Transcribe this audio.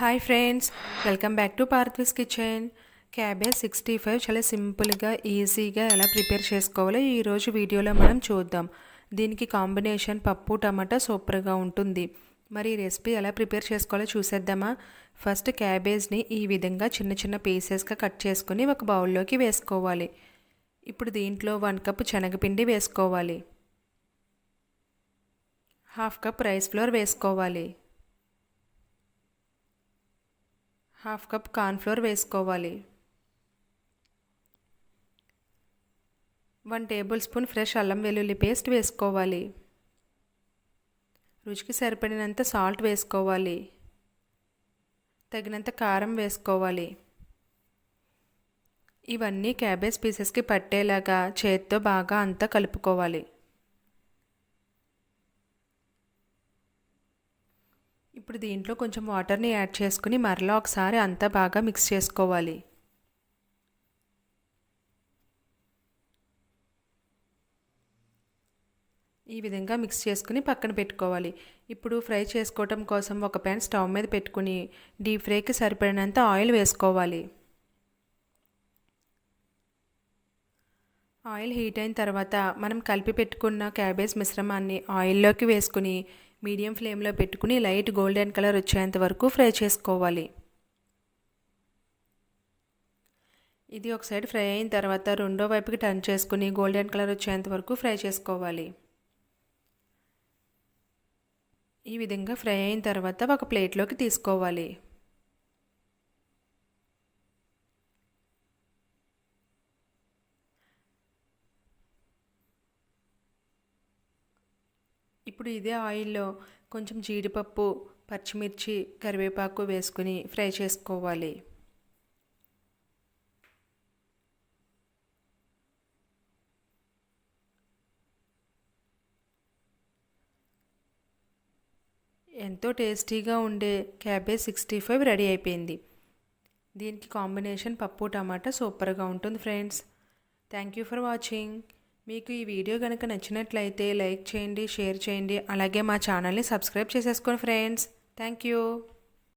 Hi friends welcome back to Parthvi's kitchen cabbage sixty five చాలా సింపుల్గా ఈజీగా ఎలా ప్రిపేర్ చేసుకోవాలో ఈరోజు వీడియోలో మనం చూద్దాం. దీనికి కాంబినేషన్ పప్పు టమాటా సూపర్గా ఉంటుంది. మరి ఈ రెసిపీ ఎలా ప్రిపేర్ చేసుకోవాలో చూసేద్దామా? ఫస్ట్ క్యాబేజ్ని ఈ విధంగా చిన్న చిన్న పీసెస్గా కట్ చేసుకుని ఒక బౌల్లోకి వేసుకోవాలి. ఇప్పుడు దీంట్లో వన్ కప్ శనగపిండి వేసుకోవాలి. హాఫ్ కప్ రైస్ ఫ్లోర్ వేసుకోవాలి. హాఫ్ కప్ కార్న్ఫ్లోర్ వేసుకోవాలి. వన్ టేబుల్ స్పూన్ ఫ్రెష్ అల్లం వెల్లుల్లి పేస్ట్ వేసుకోవాలి. రుచికి సరిపడినంత సాల్ట్ వేసుకోవాలి. తగినంత కారం వేసుకోవాలి. ఇవన్నీ క్యాబేజ్ పీసెస్కి పట్టేలాగా చేత్తో బాగా అంతా కలుపుకోవాలి. ఇప్పుడు దీంట్లో కొంచెం వాటర్ని యాడ్ చేసుకుని మరలా ఒకసారి అంతా బాగా మిక్స్ చేసుకోవాలి. ఈ విధంగా మిక్స్ చేసుకుని పక్కన పెట్టుకోవాలి. ఇప్పుడు ఫ్రై చేసుకోవటం కోసం ఒక ప్యాన్ స్టవ్ మీద పెట్టుకుని డీప్ ఫ్రైకి సరిపడినంత ఆయిల్ వేసుకోవాలి. ఆయిల్ హీట్ అయిన తర్వాత మనం కలిపి పెట్టుకున్న క్యాబేజ్ మిశ్రమాన్ని ఆయిల్లోకి వేసుకుని మీడియం ఫ్లేమ్లో పెట్టుకుని లైట్ గోల్డెన్ కలర్ వచ్చేంత వరకు ఫ్రై చేసుకోవాలి. ఇది ఒక సైడ్ ఫ్రై అయిన తర్వాత రెండో వైపుకి టర్న్ చేసుకుని గోల్డెన్ కలర్ వచ్చేంత వరకు ఫ్రై చేసుకోవాలి. ఈ విధంగా ఫ్రై అయిన తర్వాత ఒక ప్లేట్లోకి తీసుకోవాలి. ఇప్పుడు ఇదే ఆయిల్లో కొంచెం జీడిపప్పు పచ్చిమిర్చి కరివేపాకు వేసుకుని ఫ్రై చేసుకోవాలి. ఎంతో టేస్టీగా ఉండే క్యాబేజ్ సిక్స్టీ ఫైవ్ రెడీ అయిపోయింది. దీనికి కాంబినేషన్ పప్పు టమాటా సూపర్గా ఉంటుంది friends. Thank you for watching. మీకు ఈ వీడియో కనుక నచ్చినట్లయితే లైక్ చేయండి షేర్ చేయండి అలాగే మా ఛానల్ని సబ్స్క్రైబ్ చేసేసుకోండి ఫ్రెండ్స్. Thank you.